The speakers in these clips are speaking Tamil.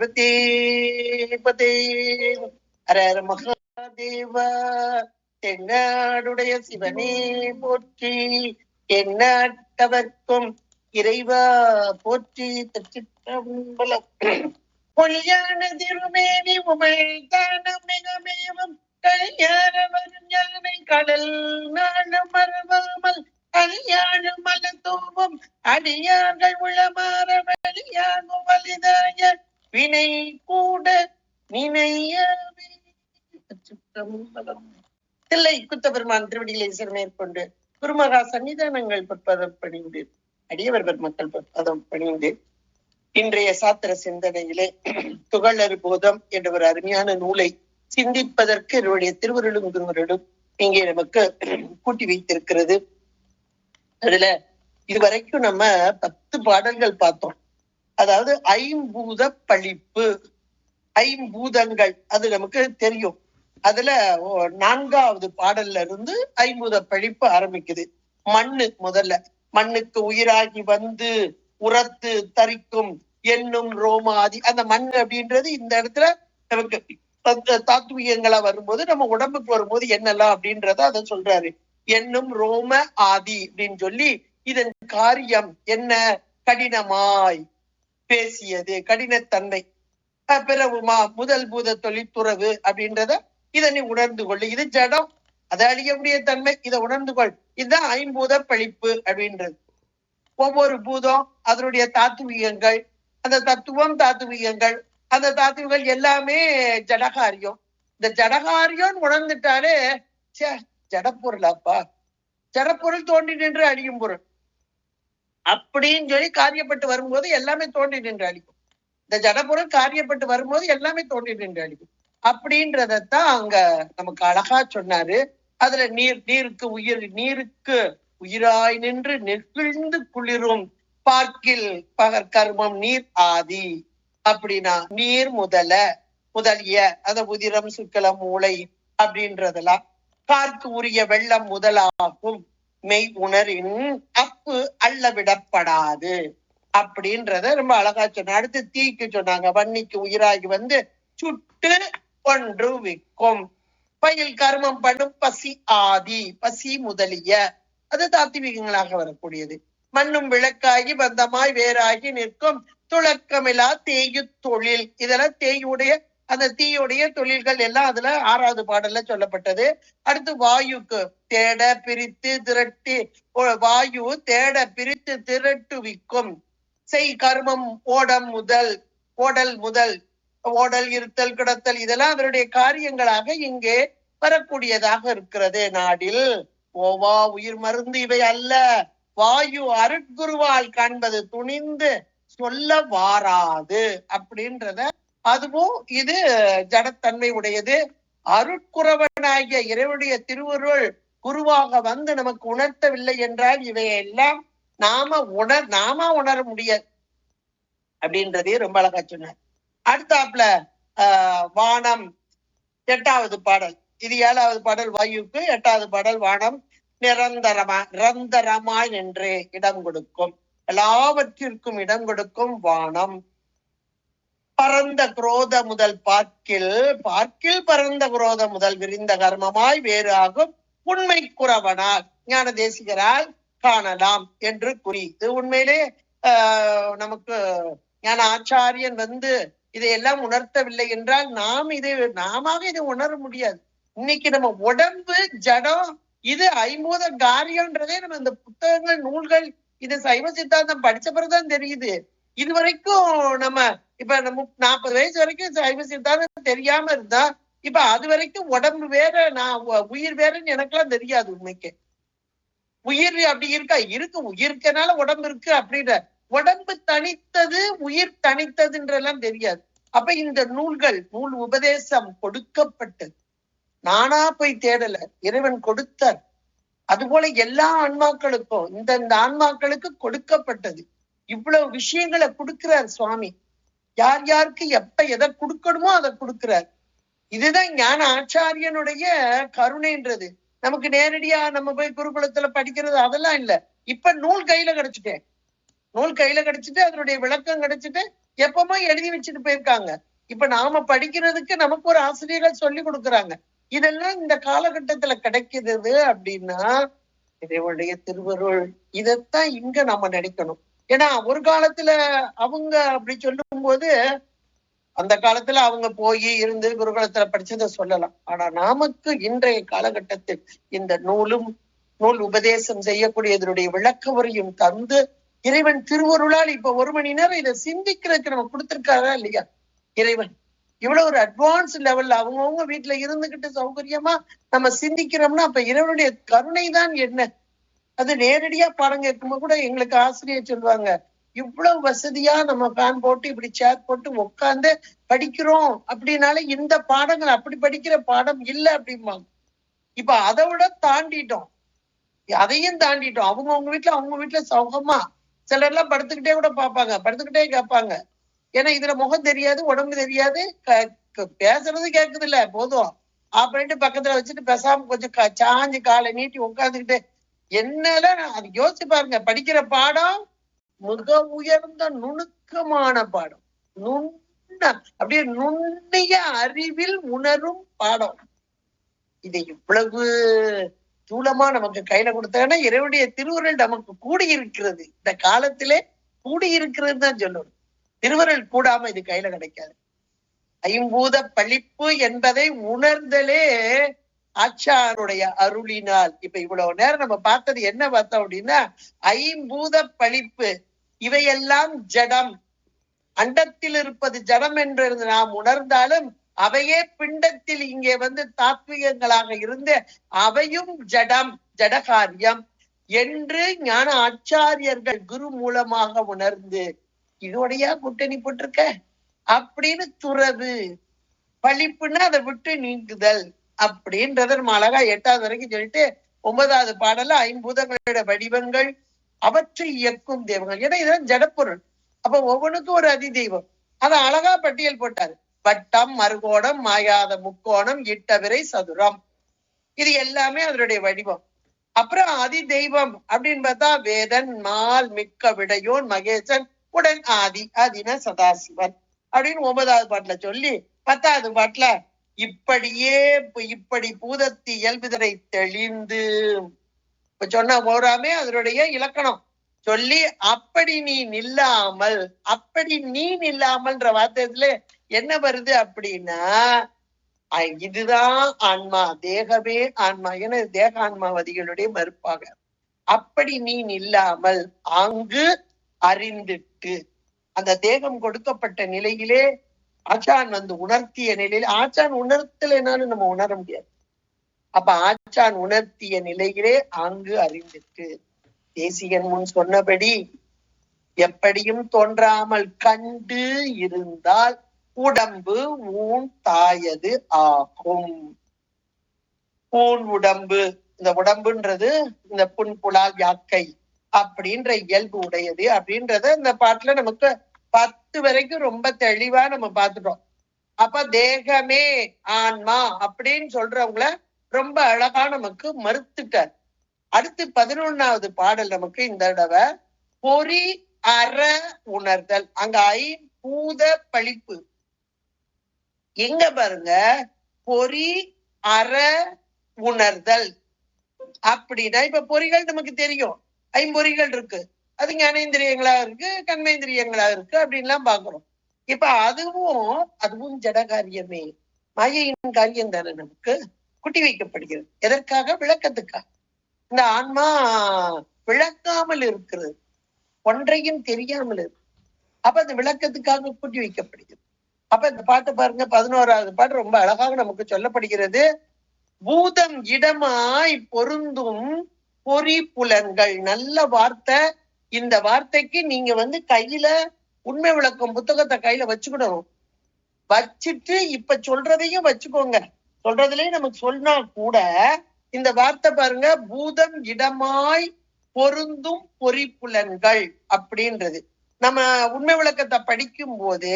பார்வதி பதே அரர் மகாதேவ தென்னாடுடைய சிவனே போற்றி. எந்நாட்டவர்க்கும் இறைவா போற்றி. தச்சிற்றம்பலம் பொய்யான திருமேனி உமிழ்தானம் மிகமேவும் கல்யாண வருஞானை கடல் நாளும் மறவாமல் கல்யாணம் மலத்தூவும் அடியார்கள் உளமாற வெளியாகும் வலிதாய வினை கூட நினையவே தில்லை குத்தபெருமான் திருவடிகளை மேற்கொண்டு குருமகா சன்னிதானங்கள் பற்பதம் பணிந்து அடியவர் பெருமக்கள் பற்பதம் பணிந்து இன்றைய சாத்திர சிந்தனையிலே துகளறு போதம் என்ற ஒரு அருமையான நூலை சிந்திப்பதற்கு இவருடைய திருவருளும் குருவருளும் இங்கே நமக்கு கூட்டி வைத்திருக்கிறது. அதுல இதுவரைக்கும் நம்ம பத்து பாடல்கள் பார்த்தோம். அதாவது ஐம்பூத பழிப்பு ஐம்பூதங்கள் அது நமக்கு தெரியும். அதுல ஓ- நான்காவது பாடல்ல இருந்து ஐம்பூத பழிப்பு ஆரம்பிக்குது. மண்ணு முதல்ல. மண்ணுக்கு உயிராகி வந்து உரத்து தரிக்கும் என்னும் ரோமாதி அந்த மண் அப்படின்றது இந்த இடத்துல நமக்கு அந்த தாத்வீகங்களா வரும்போது நம்ம உடம்புக்கு வரும்போது என்னெல்லாம் அப்படின்றத அதை சொல்றாரு. என்னும் ரோம ஆதி அப்படின்னு சொல்லி இதன் காரியம் என்ன? கடினமாய் பேசியது கடினத்தன்மை. அஹ் பிறகு மா- முதல் பூத தொழிற்துறவு அப்படின்றத இதனை உணர்ந்து கொள்ளு. இது ஜடம். அதை அழியக்கூடிய தன்மை இதை உணர்ந்து கொள். இதுதான் ஐம்பூத பழிப்பு அப்படின்றது. ஒவ்வொரு பூதம் அதனுடைய தாத்துவியங்கள் அந்த தத்துவம் தாத்துவியங்கள் அந்த தாத்துவங்கள் எல்லாமே ஜடகாரியம். இந்த ஜடகாரியம் உணர்ந்துட்டாலே ச்சே ஜடப்பொருளாப்பா ஜடப்பொருள் தோன்றி நின்று அழியும் பொருள். அப்படின்னு சொல்லி காரியப்பட்டு வரும்போது எல்லாமே தோன்றி நின்று அழிக்கும். இந்த ஜடபுரம் காரியப்பட்டு வரும்போது எல்லாமே தோன்றி நின்று அழிக்கும். அப்படின்றதத்தான் அங்க நமக்கு அழகா சொன்னாரு. அதுல நீர் நீருக்கு உயிர் நீருக்கு உயிராய் நின்று நெகிழ்ந்து குளிரும் பார்க்கில் பகர் கர்மம் நீர் ஆதி. அப்படின்னா நீர் முதல முதலிய அத உதிரம் சுக்கலம் மூளை அப்படின்றதெல்லாம் கார்க்கு உரிய வெள்ளம் முதலாகும். மெய் உணரின் தப்பு அள்ள விடப்படாது அப்படின்றத ரொம்ப அழகா சொன்ன. அடுத்து தீக்கு சொன்னாங்க. வன்னிக்கு உயிராகி வந்து சுட்டு ஒன்று விக்கும் பயில் கர்மம் பண்ணும் பசி ஆதி பசி முதலிய. அது தாத்திவிகங்களாக வரக்கூடியது. மண்ணும் விளக்காகி பந்தமாய் வேறாகி நிற்கும். துளக்கமில்லா தேயு தொழில். இதெல்லாம் தேயுடைய அந்த தீயுடைய தொழில்கள் எல்லாம் அதுல ஆறாவது பாடல்ல சொல்லப்பட்டது. அடுத்து வாயுக்கு தேட பிரித்து திரட்டி வாயு தேட பிரித்து திரட்டுவிக்கும். செய் கர்மம் ஓடம் முதல் ஓடல் முதல் ஓடல் இருத்தல் கிடத்தல் இதெல்லாம் அதனுடைய காரியங்களாக இங்கே வரக்கூடியதாக இருக்கிறது நாடில். ஓவா உயிர் மருந்து இவை அல்ல. வாயு அருட்குருவால் காண்பது துணிந்து சொல்ல வாராது அப்படின்றத அதுவும் இது ஜடத்தன்மை உடையது. அருட்குறவனாகிய இறைவனுடைய திருவருள் குருவாக வந்து நமக்கு உணர்த்தவில்லை என்றால் இவையெல்லாம் நாம உணர் நாம உணர முடியாது. அப்படின்றதே ரொம்ப அழகா சொன்னார். அடுத்தாப்புல ஆஹ் வானம் எட்டாவது பாடல். இது ஏழாவது பாடல் வாயுக்கு எட்டாவது பாடல் வானம் நிரந்தரமா நிரந்தரமாய் நின்று இடம் கொடுக்கும். எல்லாவற்றிற்கும் இடம் கொடுக்கும் வானம். பரந்த குரோத முதல் பார்க்கில் பார்க்கில் பரந்த குரோத முதல் விரிந்த கர்மமாய் வேறு ஆகும் உண்மை குறவனால். ஞான தேசிகரால் காணலாம் என்று குறி. இது உண்மையிலே ஆஹ் நமக்கு ஞான ஆச்சாரியன் வந்து இதையெல்லாம் உணர்த்தவில்லை என்றால் நாம் இதை நாம இதை உணர முடியாது. இன்னைக்கு நம்ம உடம்பு ஜடம் இது ஐம்பூத காரியம்ன்றதே நம்ம இந்த புத்தகங்கள் நூல்கள் இது சைவ சித்தாந்தம் படிச்ச பிறகுதான் தெரியுது. இது வரைக்கும் நம்ம இப்ப நம்ம நாற்பது வயசு வரைக்கும் சைவ சித்தாந்தம் தெரியாம இருந்தா இப்ப அது வரைக்கும் உடம்பு வேற நான் உயிர் வேறன்னு எனக்கெல்லாம் தெரியாது உண்மைக்கு. உயிர் அப்படி இருக்கா? இருக்கு. உயிர்க்கனால உடம்பு இருக்கு அப்படின்ற உடம்பு தனித்தது உயிர் தனித்ததுன்றெல்லாம் தெரியாது. அப்ப இந்த நூல்கள் நூல் உபதேசம் கொடுக்கப்பட்டது நானா போய் தேடல. இறைவன் கொடுத்தார். அதுபோல எல்லா ஆன்மாக்களுக்கும் இந்த இந்த ஆன்மாக்களுக்கு கொடுக்கப்பட்டது. இவ்வளவு விஷயங்களை கொடுக்கிறார் சுவாமி. யார் யாருக்கு எப்ப எதை கொடுக்கணுமோ அதை கொடுக்கிறார். இதுதான் ஞான ஆச்சாரியனுடைய கருணைன்றது. நமக்கு நேரடியா நம்ம போய் குருகுலத்துல படிக்கிறது அதெல்லாம் இல்ல. இப்ப நூல் கையில கிடைச்சிட்டேன். நூல் கையில கிடைச்சிட்டு அதனுடைய விளக்கம் கிடைச்சிட்டு எப்பவுமே எழுதி வச்சுட்டு போயிருக்காங்க. இப்ப நாம படிக்கிறதுக்கு நமக்கு ஒரு ஆசிரியர்கள் சொல்லி கொடுக்குறாங்க. இதெல்லாம் இந்த காலகட்டத்துல கிடைக்கிறது அப்படின்னா இறைவனுடைய திருவருள். இதைத்தான் இங்க நம்ம நினைக்கணும். ஏன்னா ஒரு காலத்துல அவங்க அப்படி சொல்லும் போது அந்த காலத்துல அவங்க போய் இருந்து குருகுலத்துல படிச்சதை சொல்லலாம். ஆனா நமக்கு இன்றைய காலகட்டத்தில் இந்த நூலும் நூல் உபதேசம் செய்யக்கூடியதனுடைய விளக்க உரையும் தந்து இறைவன் திருவருளால் இப்ப ஒரு மணி நேரம் இதை சிந்திக்கிறதுக்கு நம்ம கொடுத்திருக்காரா இல்லையா? இறைவன். இவ்வளவு ஒரு அட்வான்ஸ் லெவல்ல அவங்கவுங்க வீட்டுல இருந்துகிட்டு சௌகரியமா நம்ம சிந்திக்கிறோம்னா அப்ப இறைவனுடைய கருணை தான் என்ன? அது நேரடியா பாடம் கேட்கும்போது கூட எங்களுக்கு ஆசிரியர் சொல்லுவாங்க இவ்வளவு வசதியா நம்ம ஃபேன் போட்டு இப்படி சேர் போட்டு உட்கார்ந்து படிக்கிறோம். அப்படின்னாலே இந்த பாடங்கள் அப்படி படிக்கிற பாடம் இல்லை அப்படிம்பாங்க. இப்ப அதை விட தாண்டிட்டோம். அதையும் தாண்டிட்டோம். அவங்க அவங்க வீட்டுல அவங்க வீட்டுல சௌகமா. சிலர் எல்லாம் படுத்துக்கிட்டே கூட பார்ப்பாங்க படுத்துக்கிட்டே கேட்பாங்க. ஏன்னா இதுல முகம் தெரியாது உடம்பு தெரியாது க- பேசுறது கேக்குது இல்ல போதும் அப்படின்ட்டு பக்கத்துல வச்சுட்டு பேசாம கொஞ்சம் சாஞ்சு காலை நீட்டி உட்காந்துக்கிட்டு என்னதான் அது யோசிச்சு பாருங்க படிக்கிற பாடம் மிக உயர்ந்த நுணுக்கமான பாடம். நுண்ண அப்படியே நுண்ணிய அறிவில் உணரும் பாடம். இது இவ்வளவு தூளமா நமக்கு கையில கொடுத்தாங்கன்னா இறைவனுடைய திருவுருள் நமக்கு கூடி இருக்கிறது இந்த காலத்திலே கூடி இருக்கிறது தான் சொல்லணும். திருவருள் கூடாம இது கையில கிடைக்காது. ஐம்பூத பழிப்பு என்பதை உணர்ந்தலே ஆச்சாருடைய அருளினால். இப்ப இவ்வளவு நேரம் நம்ம பார்த்தது என்ன பார்த்தோம் அப்படின்னா ஐம்பூத பழிப்பு. இவையெல்லாம் ஜடம். அண்டத்தில் இருப்பது ஜடம் என்று நாம் உணர்ந்தாலும் அவையே பிண்டத்தில் இங்கே வந்து தாத்விகங்களாக இருந்து அவையும் ஜடம் ஜடகாரியம் என்று ஞான ஆச்சாரியர்கள் குரு மூலமாக உணர்ந்து இதோடையா கூட்டணி போட்டிருக்க? அப்படின்னு துறவு. பழிப்புன்னா அதை விட்டு நீங்குதல் அப்படின்றத நம்ம அழகா எட்டாவது வரைக்கும் சொல்லிட்டு ஒன்பதாவது பாடல்ல ஐம்பூதங்களோட வடிவங்கள் அவற்றை இயக்கும் தெய்வங்கள். ஏன்னா இதெல்லாம் ஜடப்பொருள். அப்ப ஒவ்வொன்றுக்கும் ஒரு அதி தெய்வம் அதை அழகா பட்டியல் போட்டாரு. வட்டம் மறுகோணம் மாயாத முக்கோணம் இட்டவிரை சதுரம். இது எல்லாமே அதனுடைய வடிவம். அப்புறம் அதி தெய்வம் அப்படின்னு பார்த்தா வேதன் மால் மிக்க விடையோன் மகேசன் உடன் ஆதி ஆதின சதாசிவன் அப்படின்னு ஒன்பதாவது பாட்டுல சொல்லி பத்தாவது பாட்டுல இப்படியே இப்படி பூதத்தி இயல்புதரை தெளிந்து. இப்ப சொன்ன போறாமே அதனுடைய இலக்கணம். சொல்லி அப்படி நீ நில்லாமல் அப்படி நீ நில்லாமல்ன்ற வார்த்தையில என்ன வருது அப்படின்னா இதுதான் ஆன்மா தேகமே ஆன்மா. என தேக ஆன்மாவதிகளுடைய மறுப்பாக. அப்படி நீ நில்லாமல் அங்கு அறிந்துட்டு. அந்த தேகம் கொடுக்கப்பட்ட நிலையிலே ஆச்சான் வந்து உணர்த்திய நிலையில் ஆச்சான் உணர்த்தலைனாலும் நம்ம உணர முடியாது. அப்ப ஆச்சான் உணர்த்திய நிலையிலே அங்கு அறிந்துட்டு தேசிகன் முன் சொன்னபடி எப்படியும் தோன்றாமல் கண்டு இருந்தால் உடம்பு ஊன் தாயது ஆகும். ஊன் உடம்பு இந்த உடம்புன்றது இந்த புண் புலால் யாக்கை அப்படின்ற இயல்பு உடையது அப்படின்றத இந்த பாட்டுல நமக்கு பத்து வரைக்கும் ரொம்ப தெளிவா நம்ம பார்த்துட்டோம். அப்ப தேகமே ஆன்மா அப்படின்னு சொல்றவங்கள ரொம்ப அழகா நமக்கு மறுத்துட்டார். அடுத்து பதினொன்னாவது பாடல் நமக்கு இந்த தடவை. பொறி அற உணர்தல். அங்க ஐம்பூத பழிப்பு. எங்க பாருங்க. பொறி அற உணர்தல். அப்படின்னா இப்ப பொறிகள் நமக்கு தெரியும். ஐம்பொறிகள் இருக்கு. அது ஞானேந்திரியங்களா இருக்கு கண்மேந்திரியங்களா இருக்கு அப்படின்லாம் பாக்குறோம் இப்ப அதுவும் அதுவும் ஜடகாரியமே மாயையின் காரியம் தானே நமக்கு? குட்டி வைக்கப்படுகிறது. எதற்காக? விளக்கத்துக்காக. இந்த ஆன்மா விளக்காமல் இருக்கிறது. ஒன்றையும் தெரியாமல் இருக்கு. அப்ப அந்த விளக்கத்துக்காக கூட்டி வைக்கப்படுகிறது. அப்ப இந்த பாட்டு பாருங்க பதினோராவது பாட்டு ரொம்ப அழகாக நமக்கு சொல்லப்படுகிறது. பூதம் இடமாய் பொருந்தும் பொறி புலன்கள். நல்ல வார்த்தை. இந்த வார்த்தைக்கு நீங்க வந்து கையில உண்மை விளக்கம் புத்தகத்தை கையில வச்சுக்கணும் வச்சுட்டு இப்ப சொல்றதையும் வச்சுக்கோங்க. சொல்றதுலயும் நமக்கு சொன்னா கூட இந்த வார்த்தை பாருங்க பூதம் இடமாய் பொருந்தும் பொறிப்புலன்கள் அப்படின்றது. நம்ம உண்மை விளக்கத்தை படிக்கும் போது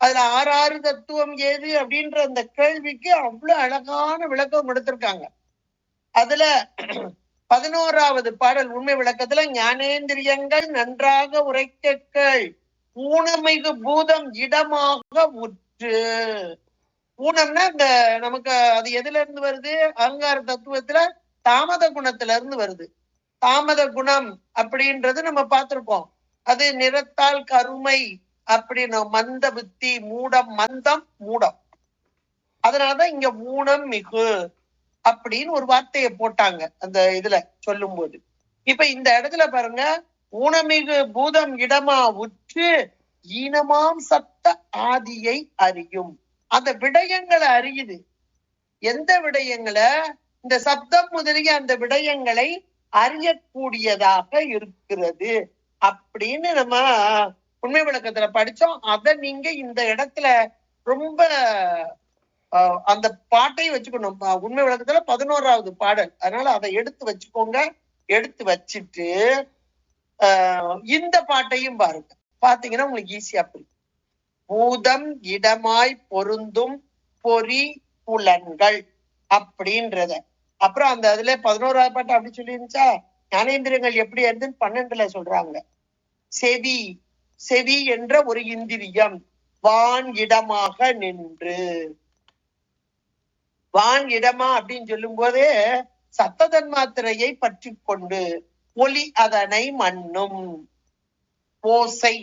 அதுல ஆறாறு தத்துவம் ஏது அப்படின்ற அந்த கேள்விக்கு அவ்வளவு அழகான விளக்கம் கொடுத்திருக்காங்க. அதுல பதினோராவது பாடல் உண்மை விளக்கத்துல ஞானேந்திரியங்கள் நன்றாக உரைக்கக்கள் ஊனமிகு பூதம் இடமாக உற்று. ஊனம்னா இந்த நமக்கு அது எதுல இருந்து வருது? அகங்கார தத்துவத்துல தாமத குணத்துல இருந்து வருது. தாமத குணம் அப்படின்றது நம்ம பார்த்திருப்போம். அது நிறத்தால் கருமை அப்படின்னு மந்த புத்தி மூடம் மந்தம் மூடம். அதனாலதான் இங்க ஊனம் மிகு அப்படின்னு ஒரு வார்த்தையை போட்டாங்க அந்த இதுல சொல்லும் போது இப்ப இந்த இடத்துல பாருங்க ஊனமிகு பூதம் இடமா உற்று ஈனமாம் சத்த ஆதியை அறியும். அந்த விடயங்களை அறியுது. எந்த விடயங்களை? இந்த சப்தம் முதலிய அந்த விடயங்களை அறியக்கூடியதாக இருக்கிறது அப்படின்னு நம்ம உண்மை விளக்கத்துல படிச்சோம். அத நீங்க இந்த இடத்துல ரொம்ப அந்த பாட்டை வச்சுக்கணும். உண்மை விளக்கத்துல பதினோராவது பாடல். அதனால அதை எடுத்து வச்சுக்கோங்க. எடுத்து வச்சுட்டு ஆஹ், இந்த பாட்டையும் பாருங்க. பாத்தீங்கன்னா உங்களுக்கு ஈஸியா புரியும். பூதம் இடமாய் பொருந்தும் பொறி புலன்கள் அப்படின்றத. அப்புறம் அந்த அதுல பதினோராவது பாட்டு அப்படி சொல்லி இருந்துச்சா ஞானேந்திரியங்கள் எப்படி இருந்துன்னு பன்னெண்டுல சொல்றாங்க. செவி செவி என்ற ஒரு இந்திரியம். வான் இடமாக நின்று வான் இடமா அப்படின்னு சொல்லும் போதே சத்ததன்மாத்திரையை பற்றி கொண்டு ஒலி அதனை மண்ணும். ஓசை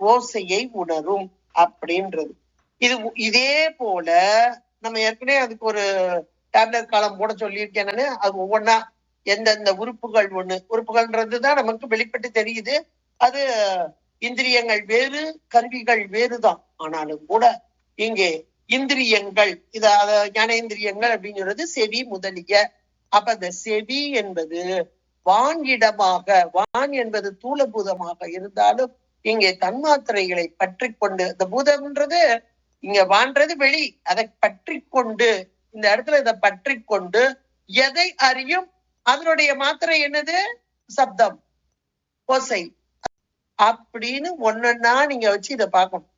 ஓசையை உணரும் அப்படின்றது. இது இதே போல நம்ம ஏற்கனவே அதுக்கு ஒரு டேப்லெட் காலம் போட சொல்லியிருக்கேன் அது ஒவ்வொன்னா எந்தெந்த உறுப்புகள் ஒண்ணு. உறுப்புகள்ன்றது தான் நமக்கு வெளிப்பட்டு தெரியுது. அது இந்திரியங்கள் வேறு கருவிகள் வேறுதான். ஆனாலும் கூட இங்கே இந்திரியங்கள். இத ஞானேந்திரியங்கள் அப்படின்னு சொல்றது செவி முதலிய. அப்ப அந்த செவி என்பது வானிடமாக வான் என்பது தூலபூதமாக இருந்தாலும் இங்கே தன்மாத்திரைகளை பற்றி கொண்டு இந்த பூதம்ன்றது இங்க வான்றது வெளி. அதை பற்றி கொண்டு இந்த இடத்துல இதை பற்றி கொண்டு எதை அறியும்? அதனுடைய மாத்திரை என்னது? சப்தம். ஓசை. அப்படின்னு ஒன்னொன்னா நீங்க வச்சு இதை பார்க்கணும்.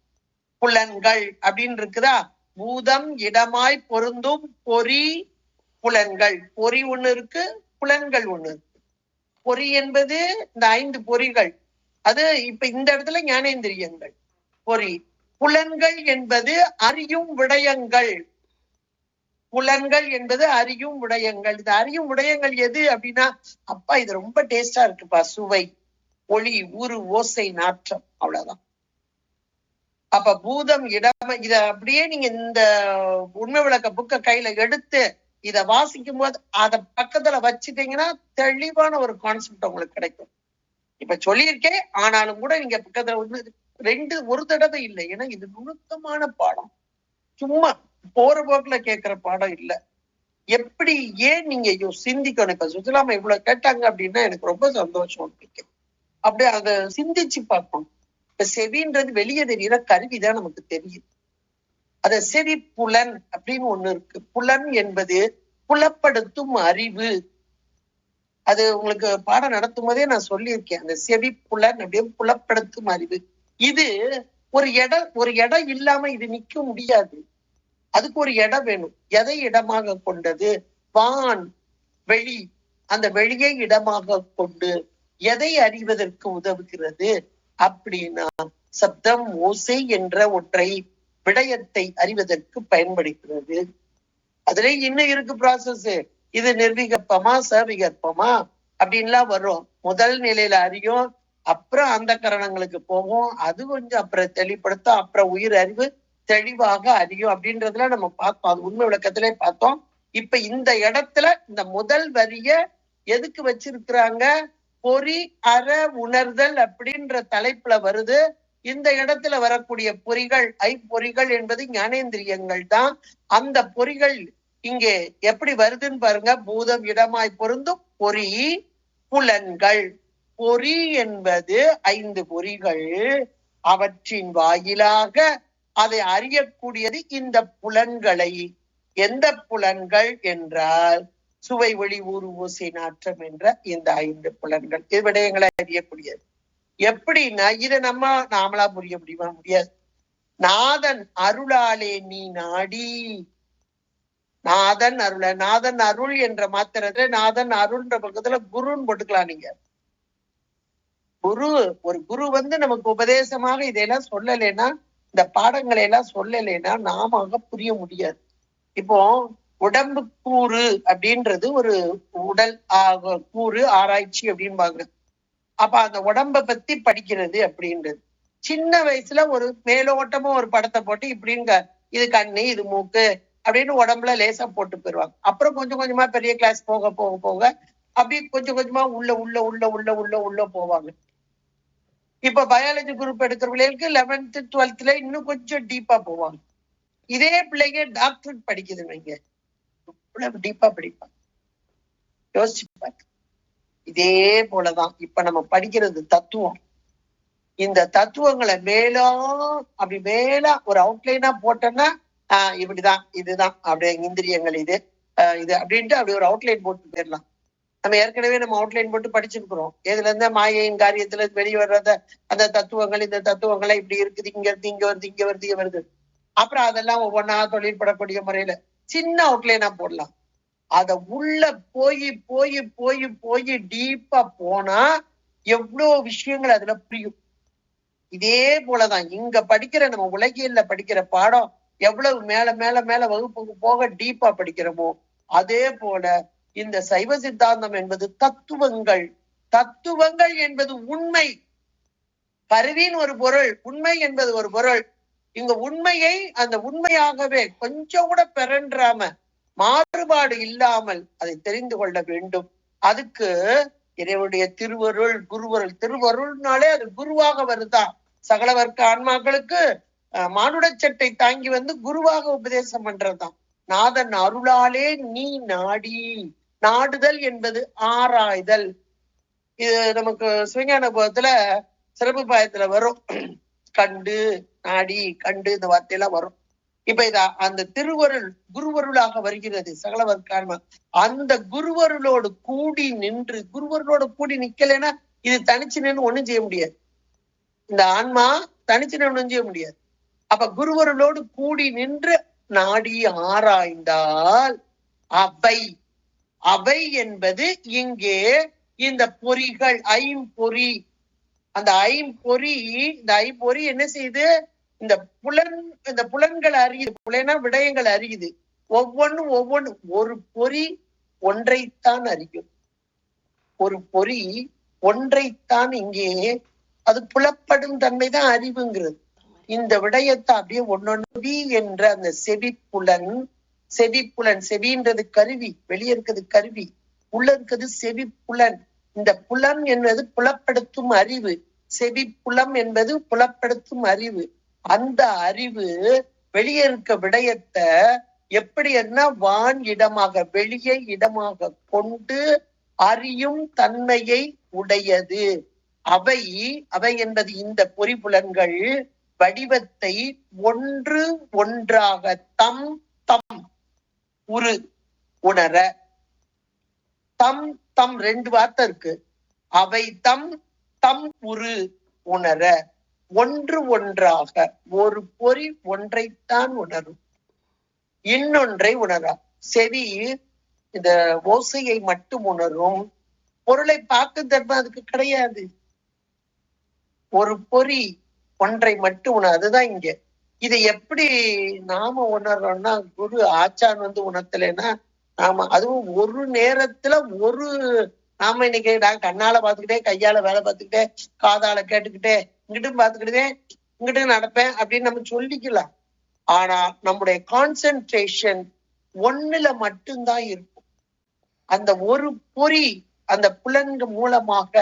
புலன்கள் அப்படின்னு இருக்குதா? பூதம் இடமாய் பொருந்தும் பொறி புலன்கள். பொறி ஒண்ணு இருக்கு புலன்கள் ஒண்ணு இருக்கு. பொறி என்பது இந்த ஐந்து பொறிகள். அது இப்ப இந்த இடத்துல ஞானேந்திரியங்கள். பொறி. புலன்கள் என்பது அறியும் விடயங்கள். புலன்கள் என்பது அறியும் விடயங்கள். இது அறியும் விடயங்கள் எது அப்படின்னா அப்பா இது ரொம்ப டேஸ்டா இருக்குப்பா. சுவை ஒளி ஊறு ஓசை நாற்றம். அவ்வளவுதான். அப்ப பூதம் இடம் இத அப்படியே நீங்க இந்த உண்மை விளக்க புக்க கையில எடுத்து இத வாசிக்கும் போது அத பக்கத்துல வச்சுட்டீங்கன்னா தெளிவான ஒரு கான்செப்ட் உங்களுக்கு கிடைக்கும். இப்ப சொல்லியிருக்கேன் ஆனாலும் கூட நீங்க பக்கத்துல ஒண்ணு ரெண்டு ஒரு தடவை இல்லை. ஏன்னா இது நுணுக்கமான பாடம். சும்மா போற போக்குல கேட்கிற பாடம் இல்ல. எப்படி ஏன் நீங்க ஐயோ சிந்திக்கணும்? இப்ப சுசிலாமா இவ்வளவு கேட்டாங்க அப்படின்னா எனக்கு ரொம்ப சந்தோஷம் பிடிக்கும் அப்படியே அதை சிந்திச்சு பார்க்கணும். இப்ப செவின்றது வெளியே தெரியுற கருவிதான் நமக்கு தெரியுது அத செவி புலன் அப்படின்னு ஒண்ணு இருக்கு. புலன் என்பது புலப்படுத்தும் அறிவு. அது உங்களுக்கு பாடம் நடத்தும் போதே நான் சொல்லியிருக்கேன். அந்த செவி புலன் அப்படின்னு புலப்படுத்தும் அறிவு. இது ஒரு இடம் ஒரு இடம் இல்லாம இது நிக்க முடியாது. அதுக்கு ஒரு இடம் வேணும். எதை இடமாக கொண்டது? வான் வெளி. அந்த வெளியை இடமாக கொண்டு எதை அறிவதற்கு உதவுகிறது? அப்படின்னா சப்தம் ஓசை என்ற ஒற்றை விடயத்தை அறிவதற்கு பயன்படுகிறது. அதுல இன்னும் இருக்கு ப்ராசஸ் இது நிர்விகற்பமா சவிகற்பமா அப்படின்லாம் வரும். முதல் நிலையில அறியும் அப்புறம் அந்த கரணங்களுக்கு போகும். அது கொஞ்சம் அப்புறம் தெளிப்படுத்தும் அப்புறம் உயிர் அறிவு தெளிவாக அறியும் அப்படின்றதுல நம்ம பார்த்தோம். அது உண்மை விளக்கத்திலே பார்த்தோம். இப்ப இந்த இடத்துல இந்த முதல் வரிய எதுக்கு வச்சிருக்கிறாங்க? பொறி அற உணர்தல் அப்படின்ற தலைப்புல வருது. இந்த இடத்துல வரக்கூடிய பொறிகள் ஐப்பொறிகள் என்பது ஞானேந்திரியங்கள் தான். அந்த பொறிகள் இங்கே எப்படி வருதுன்னு பாருங்க. பூதம் இடமாய் பொருந்தும் பொறி புலன்கள். பொறி என்பது ஐந்து பொறிகள். அவற்றின் வாயிலாக அதை அறியக்கூடியது இந்த புலன்களை. எந்த புலன்கள் என்றால் சுவை ஒளி ஊறு ஊசி நாற்றம் என்ற இந்த ஐந்து புலன்கள். இது விடயங்களை அறியக்கூடியது. எப்படின்னா இதை நம்ம நாமளா புரிய முடியுமா? முடியாது. நாதன் அருளாலே நீ நாடி. நாதன் அருள நாதன் அருள் என்ற மாத்திரத்துல நாதன் அருள்ன்ற பக்கத்துல குருன்னு போட்டுக்கலாம் நீங்க. குரு ஒரு குரு வந்து நமக்கு உபதேசமாக இதையெல்லாம் சொல்லலைன்னா இந்த பாடங்களை எல்லாம் சொல்லலைன்னா நாம புரிய முடியாது. இப்போ உடம்பு கூறு அப்படின்றது ஒரு உடல் கூறு ஆராய்ச்சி அப்படின்பாங்க அப்ப அந்த உடம்ப பத்தி படிக்கிறது அப்படின்றது. சின்ன வயசுல ஒரு மேலோட்டமா ஒரு படத்தை போட்டு இப்படிங்க இது கண்ணு இது மூக்கு அப்படின்னு உடம்புல லேசா போட்டு போயிருவாங்க அப்புறம் கொஞ்சம் கொஞ்சமா பெரிய கிளாஸ் போக போக போக அப்படியே கொஞ்சம் கொஞ்சமா உள்ள உள்ள உள்ள உள்ள உள்ள உள்ள போவாங்க. இப்ப பயாலஜி குரூப் எடுக்கிற பிள்ளைகளுக்கு லெவன்த் டுவெல்த்ல இன்னும் கொஞ்சம் டீப்பா போவாங்க. இதே பிள்ளைங்க டாக்டர் படிக்குதுங்க இவ்வளவு டீப்பா படிப்பாங்க யோசிச்சுப்பாங்க இதே போலதான். இப்ப நம்ம படிக்கிறது தத்துவம். இந்த தத்துவங்களை மேலா அப்படி மேலா ஒரு அவுட்லைனா போட்டோம்னா ஆஹ் இப்படிதான் இதுதான் அப்படியே இந்திரியங்கள் இது இது அப்படின்ட்டு அப்படி ஒரு அவுட்லைன் போட்டு போயிடலாம். நம்ம ஏற்கனவே நம்ம அவுட்லைன் போட்டு படிச்சிருக்கிறோம். எதுல இருந்து மாயையின் காரியத்துல வெளியே வர்றத அந்த தத்துவங்கள் இந்த தத்துவங்களை இப்படி இருக்குது இங்க இருந்து இங்க வருது இங்க வருது இங்க வருது. அப்புறம் அதெல்லாம் ஒவ்வொன்றா தொழிற்படக்கூடிய முறையில சின்ன அவுட்லைனா போடலாம். அத உள்ள போய் போய் போய் போய் டீப்பா போனா எவ்வளவு விஷயங்கள் அதுல புரியும். இதே போலதான் இங்க படிக்கிற நம்ம உலகியல்ல படிக்கிற பாடம் எவ்வளவு மேல மேல மேல வகுப்புக்கு போக டீப்பா படிக்கிறோமோ அதே போல இந்த சைவ சித்தாந்தம் என்பது தத்துவங்கள். தத்துவங்கள் என்பது உண்மை. கருவின் ஒரு பொருள் உண்மை என்பது ஒரு பொருள். இங்க உண்மையை அந்த உண்மையாகவே கொஞ்சம் கூட பிறன்றாம மாறுபாடு இல்லாமல் அதை தெரிந்து கொள்ள வேண்டும். அதுக்கு இறைவனுடைய திருவருள் குருவருள் திருவருள்னாலே அது குருவாக வருதா? சகலவர்க்க ஆன்மாக்களுக்கு மானுட மானுடச் சட்டை தாங்கி வந்து குருவாக உபதேசம் பண்றதுதான் நாதன் அருளாலே நீ நாடி நாடுதல் என்பது ஆராய்தல். இது நமக்கு சிவஞான போகத்துல சிறப்பு பாயத்துல வரும். கண்டு நாடி கண்டு இந்த வார்த்தையெல்லாம் வரும். இப்ப இத அந்த திருவருள் குருவருளாக வருகிறது சகலவர்க்கான்மா அந்த குருவருளோடு கூடி நின்று குருவருளோடு கூடி நிக்கலைன்னா இது தனிச்சு நின்று ஒண்ணும் செய்ய முடியாது. இந்த ஆன்மா தனிச்சு நின்று செய்ய முடியாது. அப்ப குருவருளோடு கூடி நின்று நாடி ஆராய்ந்தால் அவை அவை என்பது இங்கே இந்த பொறிகள் ஐம்பொறி அந்த ஐம்பொறி இந்த ஐம்பொறி என்ன செய்யுது? இந்த புலன் இந்த புலன்கள் அறியுது புலனா விடயங்கள் அறியுது ஒவ்வொன்றும் ஒவ்வொன்று ஒரு பொறி ஒன்றைத்தான் அறியும். ஒரு பொறி ஒன்றைத்தான் இங்கே அது புலப்படும் தன்மைதான் அறிவுங்கிறது. இந்த விடயத்தை அப்படியே ஒன்னொன்னு என்ற அந்த செவிப்புலன் செவிப்புலன் செவின்றது கருவி வெளியே இருக்கிறது கருவி உள்ள இருக்கிறது செவிப்புலன். இந்த புலம் என்பது புலப்படுத்தும் அறிவு. செவிப்புலம் என்பது புலப்படுத்தும் அறிவு. அந்த அறிவு வெளியே இருக்க விடயத்தை எப்படி என்ன வான் இடமாக வெளியே இடமாக கொண்டு அறியும் தன்மையை உடையது. அவை அவை என்பது இந்த பொறிபுலன்கள் வடிவத்தை ஒன்று ஒன்றாக தம் தம் உரு உணர. தம் தம் ரெண்டு வார்த்தை இருக்கு. அவை தம் தம் உரு உணர. ஒன்று ஒன்றாக ஒரு பொறி ஒன்றைத்தான் உணரும். இன்னொன்றை உணரா. செவி இந்த ஓசையை மட்டும் உணரும். பொருளை பார்க்கும் தர்மம் அதுக்கு கிடையாது. ஒரு பொறி ஒன்றை மட்டும் உணர் அதுதான் இங்க. இதை எப்படி நாம உணர்றோம்னா குரு ஆச்சான் வந்து உணர்த்தலைன்னா ஆமா அதுவும் ஒரு நேரத்துல ஒரு நாம இன்னைக்கு நான் கண்ணால பாத்துக்கிட்டே கையால வேலை பார்த்துக்கிட்டே காதால கேட்டுக்கிட்டே இங்கிட்டும் பாத்துக்கிட்டே இங்கிட்டும் நடப்பேன் அப்படின்னு நம்ம சொல்லிக்கலாம். ஆனா நம்முடைய கான்சென்ட்ரேஷன் ஒண்ணுல மட்டும்தான் இருக்கும். அந்த ஒரு பொறி அந்த புலன்கு மூலமாக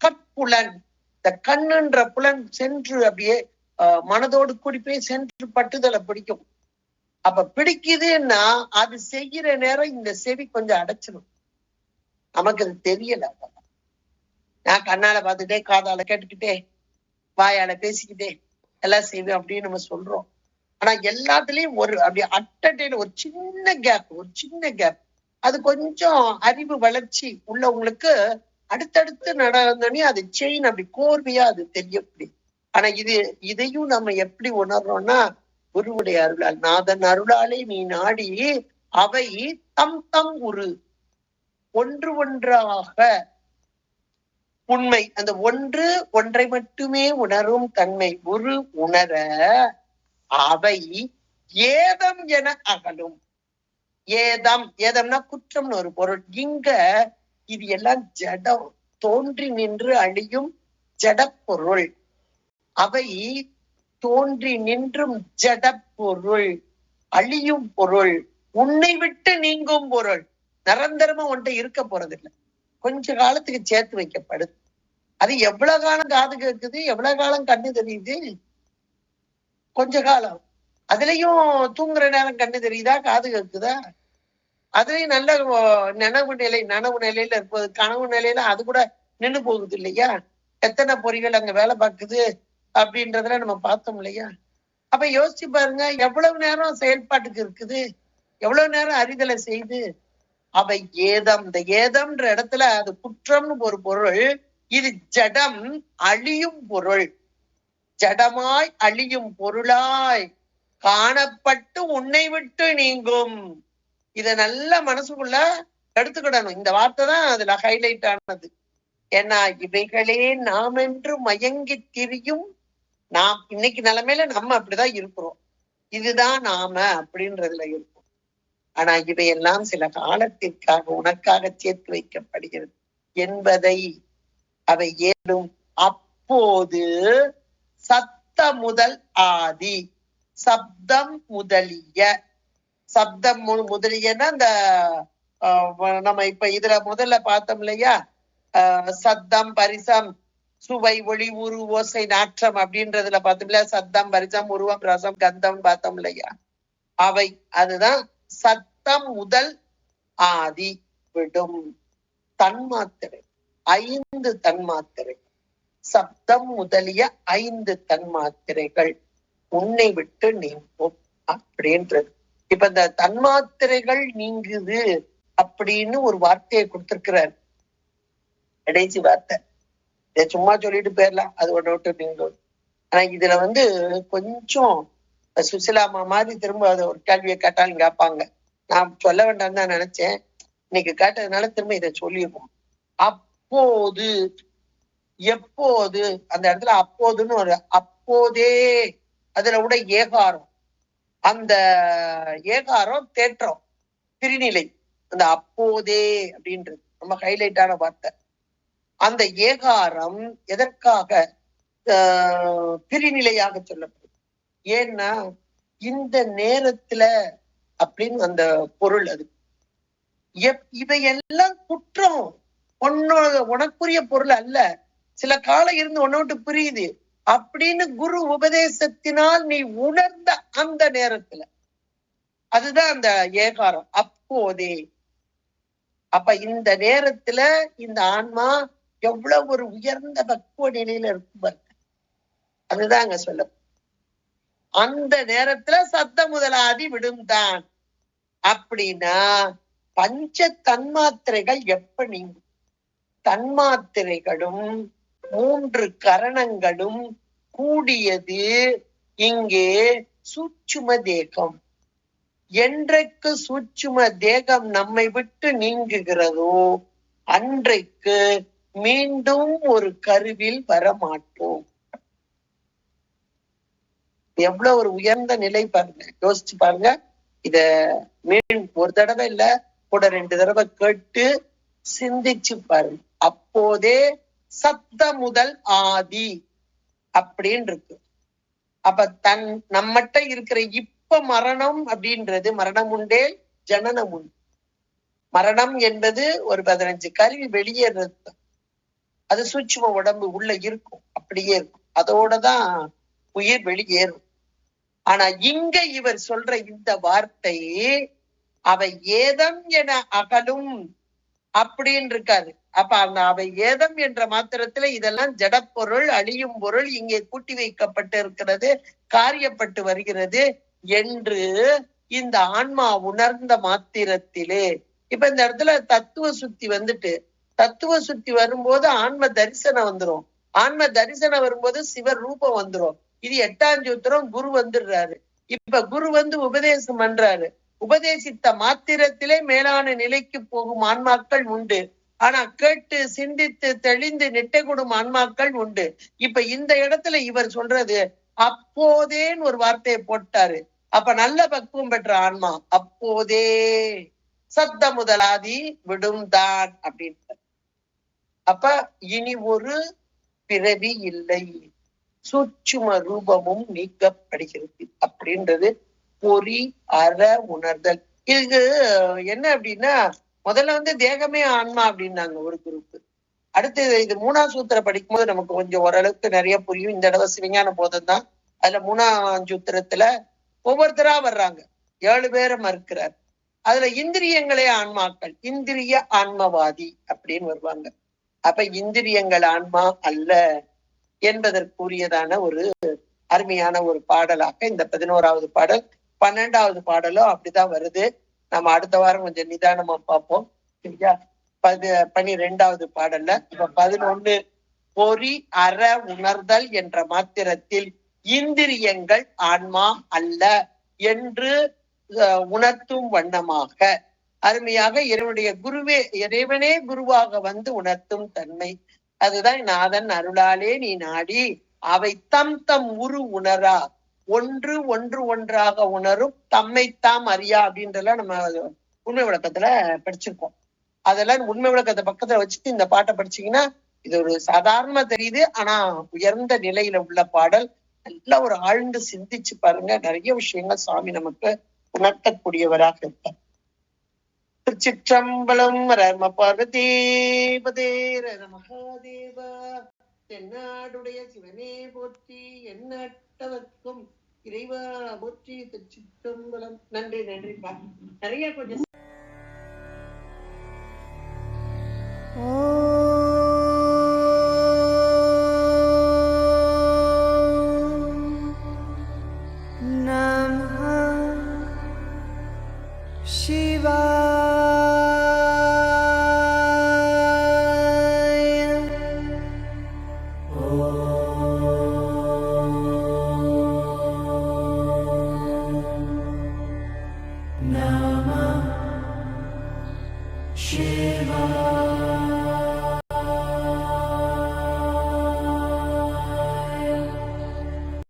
கட்புலன் இந்த கண்ணுன்ற புலன் சென்று அப்படியே ஆஹ், மனதோடு கூடி போய் சென்று பட்டுதலை பிடிக்கும். அப்ப பிடிக்குதுன்னா அது செய்யற நேரம் இந்த செவி கொஞ்சம் அடைச்சிடும் நமக்கு அது தெரியல. நான் கண்ணால பார்த்துட்டே காதால கேட்டுக்கிட்டே வாயால பேசிக்கிட்டே எல்லாம் செய்வேன் அப்படின்னு நம்ம சொல்றோம். ஆனா எல்லாத்துலயும் ஒரு அப்படி அட்டடையில ஒரு சின்ன கேப் ஒரு சின்ன கேப் அது கொஞ்சம் அறிவு வளர்ச்சி உள்ளவங்களுக்கு அடுத்தடுத்து நடந்தோடனே அது செயின் அப்படி கோர்வையா அது தெரியும். அப்படி ஆனா இது இதையும் நம்ம எப்படி உணர்றோம்னா குருவுடைய அருளால் நாதன் அருளாலே நீ நாடி அவை தம் தம் உரு. ஒன்று ஒன்றாக உண்மை அந்த ஒன்று ஒன்றை மட்டுமே உணரும் தன்மை உரு உணர அவை ஏதம் என அகலும். ஏதம் ஏதம்னா குற்றம்னு ஒரு பொருள். இங்க இது எல்லாம் ஜடம் தோன்றி நின்று அழியும் ஜடப்பொருள் அவை தோன்றி நின்றும் ஜட பொருள் அழியும் பொருள் உன்னை விட்டு நீங்கும் பொருள். நிரந்தரமா ஒன்றை இருக்க போறதில்லை. கொஞ்ச காலத்துக்கு சேர்த்து வைக்கப்படுது அது எவ்வளவு காலம் காது கேக்குது எவ்வளவு காலம் கண்ணு தெரியுது? கொஞ்ச காலம். அதுலயும் தூங்குற நேரம் கண்ணு தெரியுதா காது கேக்குதா? அதுலயும் நல்ல ஓ- நனவு நிலை நனவு நிலையில இருப்பது கனவு நிலையில அது கூட நின்னு போகுது இல்லையா? எத்தனை பொறிகள் அங்க வேலை பார்க்குது? அப்படின்றதுல நம்ம பார்த்தோம் இல்லையா? அப்ப யோசிச்சு பாருங்க எவ்வளவு நேரம் செயல்பாட்டுக்கு இருக்குது? எவ்வளவு நேரம் அறிதலை செய்து? அவ ஏதம் இந்த ஏதம்ன்ற இடத்துல அது குற்றம்னு ஒரு பொருள் இது ஜடம் அழியும் பொருள். ஜடமாய் அழியும் பொருளாய் காணப்பட்டு உன்னை விட்டு நீங்கும். இத நல்ல மனசுக்குள்ள எடுத்துக்கிடணும். இந்த வார்த்தை தான் அதுல ஹைலைட் ஆனது. ஏன்னா இவைகளே நாம் என்று மயங்கி திரியும் நாம் இன்னைக்கு நிலைமையில நம்ம அப்படிதான் இருக்கிறோம். இதுதான் நாம அப்படின்றதுல இருக்கும். ஆனா இவையெல்லாம் சில காலத்திற்காக உனக்காக சேர்த்து வைக்கப்படுகிறது. என்பதை அவை ஏதும் அப்போது சத்த முதல் ஆதி சப்தம் முதலிய சப்தம் மு- முதலியன்னா அந்த ஆஹ், நம்ம இப்ப இதுல முதல்ல பார்த்தோம் இல்லையா? ஆஹ், சத்தம் பரிசம் சுவை ஒளி உரு ஓசை நாற்றம் அப்படின்றதுல பார்த்தோம்ல சத்தம் பரிசம் உருவம் ரசம் கந்தம் பார்த்தோம் இல்லையா? அவை அதுதான் சத்தம் முதல் ஆதி விடும் தன்மாத்திரை. ஐந்து தன்மாத்திரை. சப்தம் முதலிய ஐந்து தன்மாத்திரைகள் உன்னை விட்டு நீங்கும் அப்படின்றது. இப்ப இந்த தன்மாத்திரைகள் நீங்குது அப்படின்னு ஒரு வார்த்தையை கொடுத்திருக்கிறார். கடைசி வார்த்தை. இதை சும்மா சொல்லிட்டு போயிடலாம் அது ஒன்று விட்டு நீங்கும் ஆனா இதுல வந்து கொஞ்சம் சுசிலாமா மாதிரி திரும்ப அதை ஒரு கேள்வியை கேட்டாலும் கேட்பாங்க. நான் சொல்ல வேண்டாம் தான் நினைச்சேன். இன்னைக்கு கேட்டதுனால திரும்ப இதை சொல்லிடுவோம். அப்போது எப்போது அந்த இடத்துல அப்போதுன்னு ஒரு அப்போதே அதுல கூட ஏகாரம். அந்த ஏகாரம் தேற்றம் பிரிநிலை அந்த அப்போதே அப்படின்றது. ரொம்ப ஹைலைட்டான வார்த்தை. அந்த ஏகாரம் எதற்காக ஆஹ், பிரிநிலையாக சொல்லப்படுது? ஏன்னா இந்த நேரத்துல அப்படின்னு அந்த பொருள் அது. எப்- இவையெல்லாம் குற்றம். உன்னோட உனக்குரிய பொருள் அல்ல. சில காலம் இருந்து உன்னை விட்டு புரியுது. அப்படின்னு குரு உபதேசத்தினால் நீ உணர்ந்த அந்த நேரத்துல. அதுதான் அந்த ஏகாரம். அப்போதே. அப்ப இந்த நேரத்துல இந்த ஆன்மா எவ்வளவு ஒரு உயர்ந்த பக்குவ நிலையில இருக்கும் பாருங்க. அதுதான் அங்க சொல்ல. அந்த நேரத்துல சத்த முதலாதி விடும் தான் அப்படின்னா பஞ்ச தன்மாத்திரைகள் எப்ப நீங்கும்? தன்மாத்திரைகளும் மூன்று கரணங்களும் கூடியது இங்கே சூட்சும தேகம். என்றைக்கு சூட்சும தேகம் நம்மை விட்டு நீங்குகிறதோ அன்றைக்கு மீண்டும் ஒரு கருவில் வரமாட்டோம். எவ்வளவு ஒரு உயர்ந்த நிலை பாருங்க யோசிச்சு பாருங்க. இத மீன் ஒரு தடவை இல்ல கூட ரெண்டு தடவை கேட்டு சிந்திச்சு பாருங்க. அப்போதே சத்த முதல் ஆதி அப்படின்னு இருக்கு அப்ப தன் நம்மகிட்ட இருக்கிற இப்ப மரணம் அப்படின்றது மரணம் உண்டே ஜனனம் உண்டு மரணம் என்பது ஒரு பதினஞ்சு கருவி வெளியேறது. அது சூட்சும உடம்பு உள்ள இருக்கும். அப்படியே இருக்கும். அதோட தான் உயிர் வெளியேறும் ஆனா இங்க இவர் சொல்ற இந்த வார்த்தை அவை ஏதம் என அகலும் அப்படின்னு இருக்காரு அப்ப அந்த அவை ஏதம் என்ற மாத்திரத்துல இதெல்லாம் ஜடப்பொருள் அழியும் பொருள் இங்கே கூட்டி வைக்கப்பட்டு இருக்கிறது காரியப்பட்டு வருகிறது என்று இந்த ஆன்மா உணர்ந்த மாத்திரத்திலே. இப்ப இந்த இடத்துல தத்துவ சுத்தி வந்துட்டு தத்துவ சுத்தி வரும்போது ஆன்ம தரிசனம் வந்துரும். ஆன்ம தரிசனம் வரும்போது சிவர் ரூபம் வந்துரும். இது எட்டாம் சூத்திரம் குரு வந்துடுறாரு. இப்ப குரு வந்து உபதேசம் பண்றாரு. உபதேசித்த மாத்திரத்திலே மேலான நிலைக்கு போகும் ஆன்மாக்கள் உண்டு. ஆனா கேட்டு சிந்தித்து தெளிந்து நெட்டை கொடும் ஆன்மாக்கள் உண்டு. இப்ப இந்த இடத்துல இவர் சொல்றது அப்போதேன்னு ஒரு வார்த்தையை போட்டாரு. அப்ப நல்ல பக்குவம் பெற்ற ஆன்மா அப்போதே சத்த முதலாதி விடும் தான் அப்படின்ட்டு அப்ப இனி ஒரு பிறவி இல்லை. சூட்சும ரூபமும் நீக்கப்படுகிறது அப்படின்றது பொறி அற உணர்தல். இது என்ன அப்படின்னா முதல்ல வந்து தேகமே ஆன்மா அப்படின்னாங்க ஒரு குரூப் அடுத்து இது மூணா சூத்திர படிக்கும்போது நமக்கு கொஞ்சம் ஓரளவுக்கு நிறைய புரியும். இந்த தடவை சிவஞான போதம் தான். அதுல மூணாம் சூத்திரத்துல ஒவ்வொருத்தரா வர்றாங்க. ஏழு பேரை மறுக்கிறார். அதுல இந்திரியங்களே ஆன்மாக்கள். இந்திரிய ஆன்மவாதி அப்படின்னு வருவாங்க. அப்ப இந்திரியங்கள் ஆன்மா அல்ல என்பதற்குரியதான ஒரு அருமையான ஒரு பாடலாக இந்த பதினோராவது பாடல் பன்னெண்டாவது பாடலும் அப்படிதான் வருது. நம்ம அடுத்த வாரம் கொஞ்சம் நிதானமா பார்ப்போம். சரியா? பது பனிரெண்டாவது பாடல்ல இப்ப பதினொன்னு பொறி அற உணர்தல் என்ற மாத்திரத்தில் இந்திரியங்கள் ஆன்மா அல்ல என்று அஹ், உணர்த்தும் வண்ணமாக அருமையாக இறைவனுடைய குருவே இறைவனே குருவாக வந்து உணர்த்தும் தன்மை. அதுதான் நாதன் அருளாலே நீ நாடி அவை தம் தம் உரு உணரா. ஒன்று ஒன்று ஒன்றாக உணரும் தம்மைத்தாம் அறியா அப்படின்றதெல்லாம் நம்ம உண்மை விளக்கத்துல படிச்சிருக்கோம். அதெல்லாம் உண்மை விளக்கத்தை பக்கத்துல வச்சுட்டு இந்த பாட்டை படிச்சீங்கன்னா இது ஒரு சாதாரணமா தெரியுது ஆனா உயர்ந்த நிலையில உள்ள பாடல். நல்லா ஒரு ஆழ்ந்து சிந்திச்சு பாருங்க. நிறைய விஷயங்கள் சாமி நமக்கு உணர்த்தக்கூடியவராக இருப்பார். திருச்சிற்றம்பலம் ரம பார்வதேபதே ரம மகாதேவா தென்னாடுடைய சிவனே போற்றி எண்ணற்றவர்க்கும் இறைவா போற்றி திருச்சிற்றம்பலம். நன்றி நன்றிப்பா நிறைய கொஞ்சம் ஓ.